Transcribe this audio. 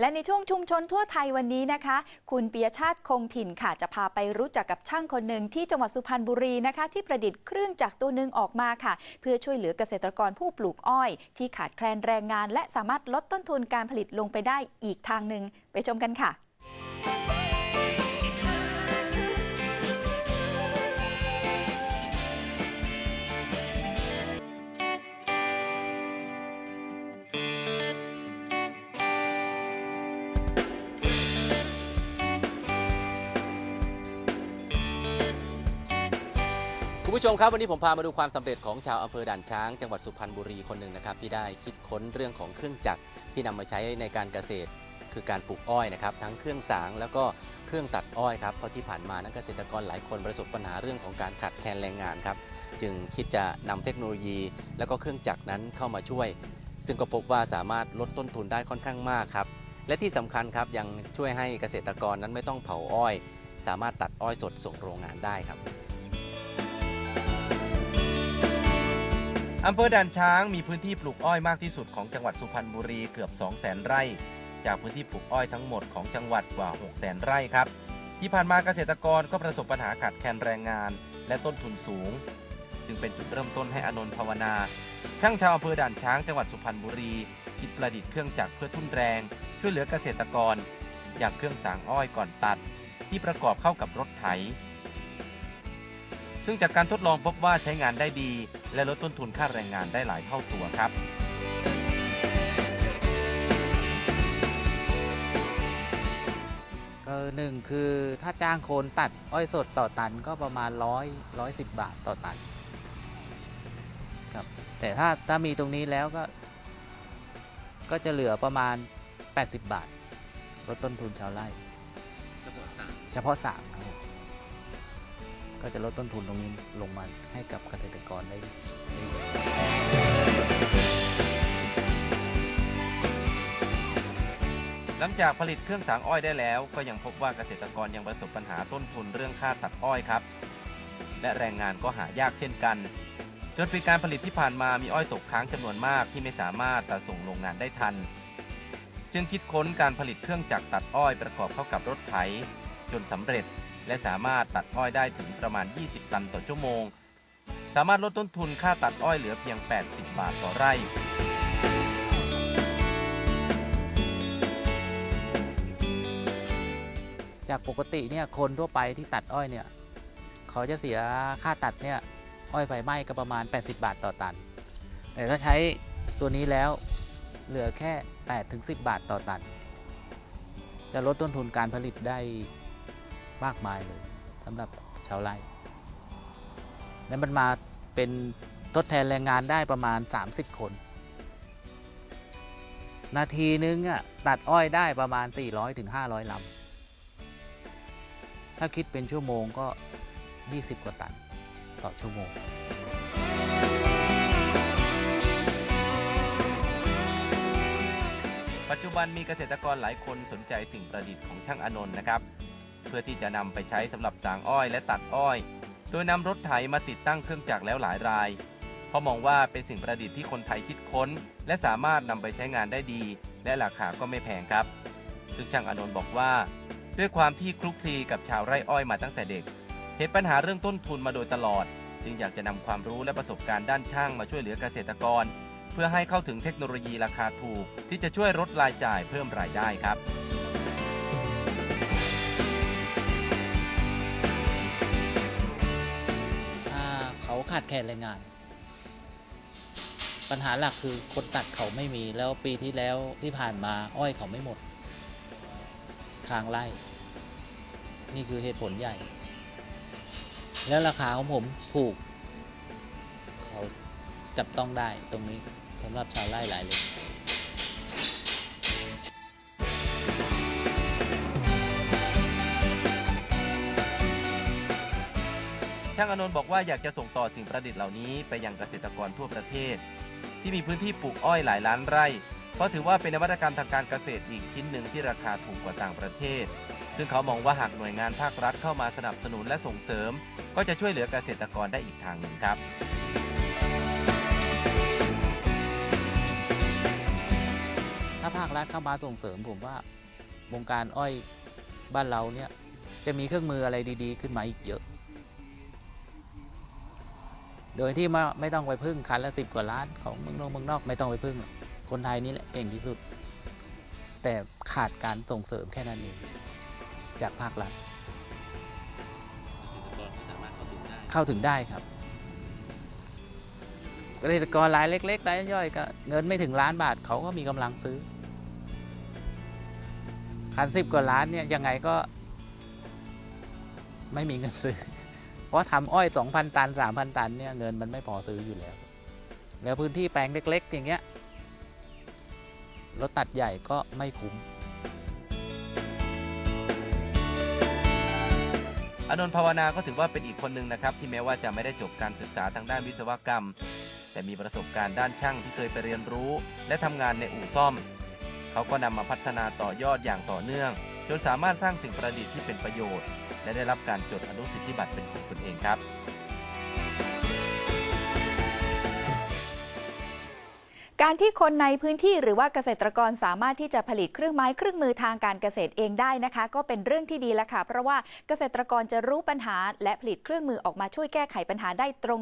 และในช่วงชุมชนทั่วไทยวันนี้นะคะ คุณปียชาติคงถิ่นค่ะจะพาไปรู้จักกับช่างคนหนึ่งที่จังหวัดสุพรรณบุรีนะคะ ที่ประดิษฐ์เครื่องจักรตัวหนึ่งออกมาค่ะ เพื่อช่วยเหลือเกษตรกรผู้ปลูกอ้อย ที่ขาดแคลนแรงงาน และสามารถลดต้นทุนการผลิตลงไปได้อีกทางหนึ่งไปชมกันค่ะ คุณผู้ชมครับวันนี้ผมพามาดูความสำเร็จของชาวอำเภอด่านช้าง จังหวัดสุพรรณบุรีคนหนึ่งนะครับที่ได้คิดค้นเรื่องของเครื่องจักรที่นำมาใช้ในการเกษตร คือการปลูกอ้อยนะครับทั้งเครื่องสางแล้วก็เครื่องตัดอ้อยครับเพราะที่ผ่านมานักเกษตรกรหลายคนประสบปัญหาเรื่องของการขาดแคลนแรงงานครับจึงคิดจะนำเทคโนโลยี แล้วก็เครื่องจักรนั้นเข้ามาช่วย ซึ่งก็พบว่าสามารถลดต้นทุนได้ค่อนข้างมากครับและที่สำคัญครับยังช่วยให้เกษตรกรนั้นไม่ต้องเผาอ้อย สามารถตัดอ้อยสดส่งโรงงานได้ครับ อำเภอด่านช้างมีพื้นที่ปลูกอ้อยมากที่สุดของจังหวัดสุพรรณบุรีเกือบ 2 0 0 0 0 0 ไร่ จากพื้นที่ปลูกอ้อยทั้งหมดของจังหวัดกว่า 6 0 0 0 0 0 ไร่ครับ ที่ผ่านมาเกษตรกรก็ประสบปัญหาขาดแคลนแรงงาน และต้นทุนสูง จึงเป็นจุดเริ่มต้นให้อนนท์ภาวนา ช่างชาวอำเภอด่านช้างจังหวัดสุพรรณบุรี คิดประดิษฐ์เครื่องจักรเพื่อทุ่นแรง ช่วยเหลือเกษตรกร อย่างเครื่องสางอ้อยก่อนตัด ที่ประกอบเข้ากับรถไถ ซึ่งจากการทดลองพบว่าใช้งานได้ดี และลดต้นทุนค่าแรงงานได้หลายเท่าตัวครับ ก็หนึ่งคือถ้าจ้างโคนตัดอ้อยสดต่อตันก็ประมาณร้อยร้อยสิบบาทต่อตันครับแต่ถ้าถ้ามีตรงนี้แล้วก็ ก็จะเหลือประมาณ 80 บาทลดต้นทุนชาวไร่ เฉพาะสามครับผม ก็จะลดต้นทุนตรงนี้ลงมาให้กับเกษตรกรได้ได้เยอะหลังจากผลิตเครื่องสางอ้อยได้แล้ว ก็ยังพบว่าเกษตรกรยังประสบปัญหาต้นทุนเรื่องค่าตัดอ้อยครับ และแรงงานก็หายากเช่นกัน จนปีการผลิตที่ผ่านมามีอ้อยตกค้างจำนวนมากที่ไม่สามารถตัดส่งโรงงานได้ทัน จึงคิดค้นการผลิตเครื่องจักรตัดอ้อยประกอบเข้ากับรถไถ จนสำเร็จ และสามารถตัดอ้อยได้ถึงประมาณ 20 ตันต่อชั่วโมง สามารถลดต้นทุนค่าตัดอ้อยเหลือเพียง 80 บาทต่อไร่ จากปกติเนี่ยคนทั่วไปที่ตัดอ้อยเนี่ยเขาจะเสียค่าตัดเนี่ยอ้อยไฟไหม้ก็ประมาณ 80 บาทต่อตัน แต่ถ้าใช้ตัวนี้แล้วเหลือแค่ 8-10 บาทต่อตัน จะลดต้นทุนการผลิตได้ มากมายเลยสำหรับชาวไร่และมันมาเป็นทดแทนแรงงานได้ประมาณ 30 คน นาทีนึงอะตัดอ้อยได้ประมาณ 400-500ถึง500ลำถ้าคิดเป็นชั่วโมงก็ 20 กว่าตันต่อชั่วโมงปัจจุบันมีเกษตรกรหลายคนสนใจสิ่งประดิษฐ์ของช่างอนนท์นะครับ เพื่อที่จะนำไปใช้สำหรับสางอ้อยและตัดอ้อย โดยนำรถไถมาติดตั้งเครื่องจักรแล้วหลายราย เพราะมองว่าเป็นสิ่งประดิษฐ์ที่คนไทยคิดค้น และสามารถนำไปใช้งานได้ดี และราคาก็ไม่แพงครับ ซึ่งช่างอนนท์บอกว่า ด้วยความที่คลุกคลีกับชาวไร่อ้อยมาตั้งแต่เด็ก เห็นปัญหาเรื่องต้นทุนมาโดยตลอด จึงอยากจะนำความรู้และประสบการณ์ด้านช่างมาช่วยเหลือเกษตรกร เพื่อให้เข้าถึงเทคโนโลยีราคาถูก ที่จะช่วยลดรายจ่ายเพิ่มรายได้ครับ ขาดแคลนแรงงาน ปัญหาหลักคือคนตัดเขาไม่มีแล้วปีที่แล้วที่ผ่านมาอ้อยเขาไม่หมด ค้างไร่ นี่คือเหตุผลใหญ่ แล้วราคาของผมถูก เขาจับต้องได้ตรงนี้สำหรับชาวไร่หลายเลย ช่างอนนท์บอกว่าอยากจะส่งต่อสิ่งประดิษฐ์เหล่านี้ไปยังเกษตรกรทั่วประเทศ ที่มีพื้นที่ปลูกอ้อยหลายล้านไร่ เพราะถือว่าเป็นนวัตกรรมทางการเกษตรอีกชิ้นหนึ่งที่ราคาถูกกว่าต่างประเทศ ซึ่งเขามองว่าหากหน่วยงานภาครัฐเข้ามาสนับสนุนและส่งเสริม ก็จะช่วยเหลือเกษตรกรได้อีกทางหนึ่งครับถ้าภาครัฐเข้ามาส่งเสริมผมว่าวงการอ้อยบ้านเราเนี่ยจะมีเครื่องมืออะไรดี ๆ ขึ้นมาอีกเยอะ โดยที่มาไม่ต้องไปพึ่งคันละสิบกว่าล้านของเมืองนอกเมืองนอกไม่ต้องไปพึ่งคนไทยนี่แหละเก่งที่สุด แต่ขาดการส่งเสริมแค่นั้นเองจากภาครัฐเกษตรกรเข้าถึงได้เข้าถึงได้ครับเกษตรกรรายเล็กๆรายย่อยก็เงินไม่ถึงล้านบาทเขาก็มีกำลังซื้อ คันสิบกว่าล้านเนี่ยยังไงก็ ไม่มีเงินซื้อ เพราะทำอ้อย 2,000 ตัน 3,000 ตันเนี่ยเงินมันไม่พอซื้ออยู่แล้ว แล้วพื้นที่แปลงเล็ก ๆ อย่างเงี้ยรถตัดใหญ่ก็ไม่คุ้มอานนท์ภาวนาก็ถือว่าเป็นอีกคนหนึ่งนะครับที่แม้ว่าจะไม่ได้จบการศึกษาทางด้านวิศวกรรม แต่มีประสบการณ์ด้านช่างที่เคยไปเรียนรู้ และทำงานในอู่ซ่อม เขาก็นำมาพัฒนาต่อยอดอย่างต่อเนื่อง จนสามารถสร้างสิ่งประดิษฐ์ที่เป็นประโยชน์ และได้รับการจดอนุสิทธิบัตรเป็นของตนเองครับการที่คนในพื้นที่หรือว่าเกษตรกรสามารถที่จะผลิตเครื่องไม้เครื่องมือทางการเกษตรเองได้นะคะ ก็เป็นเรื่องที่ดีแล้วค่ะ เพราะว่าเกษตรกรจะรู้ปัญหาและผลิตเครื่องมือออกมาช่วยแก้ไขปัญหาได้ตรง